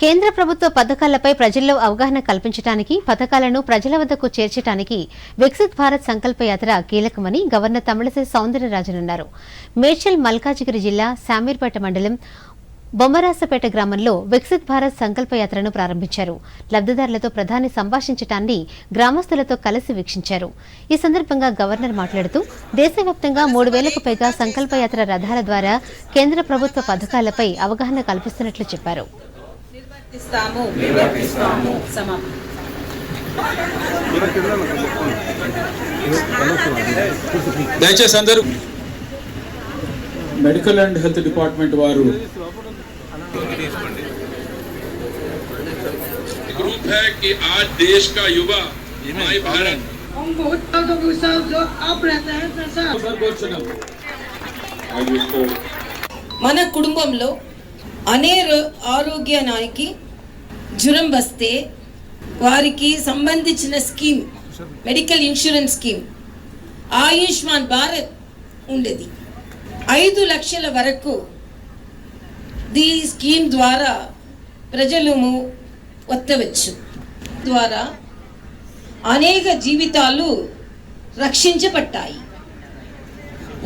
కేంద్ర ప్రభుత్వ పథకాలపై ప్రజల్లో అవగాహన కల్పించడానికి పథకాలను ప్రజల వద్దకు చేర్చడానికి వికసిత్ భారత్ సంకల్ప యాత్ర కీలకమని గవర్నర్ తమిళసై సౌందరరాజన్ అన్నారు మేడ్చల్ మల్కాజిగిరి జిల్లా శామీర్పేట మండలం బొమ్మరాసపేట గ్రామంలో వికసిత్ భారత్ సంకల్ప యాత్రను ప్రారంభించారు. లబ్దిదారులతో ప్రధాని సంభాషించటాన్ని గ్రామస్తులతో కలిసి వీక్షించారు. ఈ సందర్భంగా గవర్నర్ మాట్లాడుతూ దేశవ్యాప్తంగా మూడు వేలకు పైగా సంకల్ప యాత్ర రథాల ద్వారా కేంద్ర ప్రభుత్వ పథకాలపై అవగాహన కల్పిస్తున్నట్లు చెప్పారు. నిర్వర్తిస్తాము సమాప్తం దయచేసి అందరూ మెడికల్ అండ్ హెల్త్ డిపార్ట్మెంట్ వారు ग्रुप है कि आज देश का युवा माई भारत हम बहुत ज्यादा विशाल जो आप रहते हैं जैसा కూర్చున్నాం మన కుటుంబంలో అనేక ఆరోగ్యానికి జ్వరం వస్తే వారికి సంబంధించిన scheme medical insurance scheme Ayushman Bharat ఉండేది. ఐదు లక్షల వరకు ఈ స్కీమ్ ద్వారా ప్రజలు వత్తవచ్చు ద్వారా అనేక జీవితాలు రక్షించబడ్డాయి.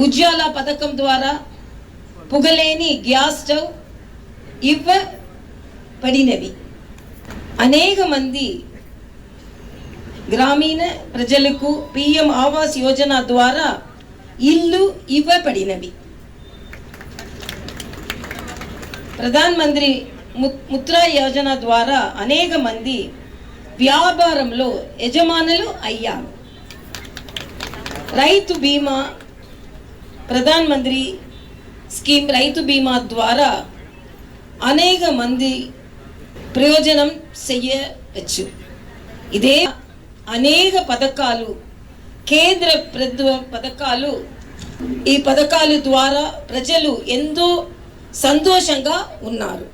ఉజ్వాల పథకం ద్వారా పొగలేని గ్యాస్ స్టవ్ ఇవ్వబడినవి. అనేక మంది గ్రామీణ ప్రజలకు పిఎం ఆవాస్ యోజన ద్వారా ఇల్లు ఇవ్వబడినవి. ప్రధాన్ మంత్రి ము- ముద్రా యోజన ద్వారా అనేక మంది వ్యాపారంలో యజమానులు అయ్యారు. రైతు బీమా ప్రధాన్ మంత్రి స్కీమ్ రైతు బీమా ద్వారా అనేక మంది ప్రయోజనం చెయ్యవచ్చు ఇదే అనేక పథకాలు కేంద్ర ప్రభుత్వ పథకాలు ఈ పథకాలు ద్వారా ప్రజలు ఎంతో సంతోషంగా ఉన్నారు.